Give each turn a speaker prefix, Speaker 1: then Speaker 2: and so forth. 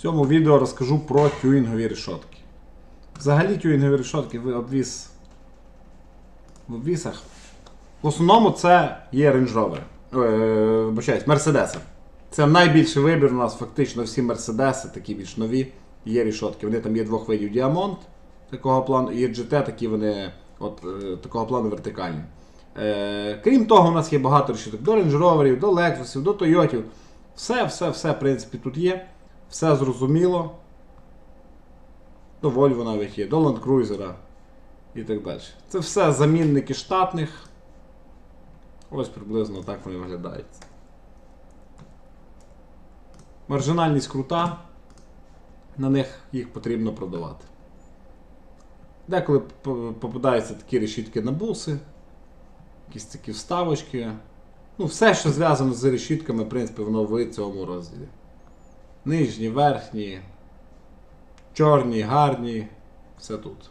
Speaker 1: В цьому відео розкажу про тюінгові решотки. Взагалі тюінгові решотки в обвіз. В обвісах. В основному це є Range Rover. Е, вибачаюсь, Мерседеси. Це найбільший вибір у нас фактично всі Мерседеси, такі більш нові, є рішотки. Вони там є двох видів діамонт такого плану, і GT, такі вони от, е, такого плану вертикальні. Е, крім того, у нас є багато решіток до Range Rover, до Lexus, до Toyota. Все, все, все, в принципі, тут є. Все зрозуміло. До Volvo навіть є, до Land Cruiser і так далі. Це все замінники штатних. Ось приблизно так вони виглядають. Маржинальність крута. На них їх потрібно продавати. Деколи попадаються такі решітки на буси, якісь такі вставочки. Ну, все, що зв'язано з решітками, в принципі, воно в цьому розділі. Нижні, верхні, чорні, гарні, все тут.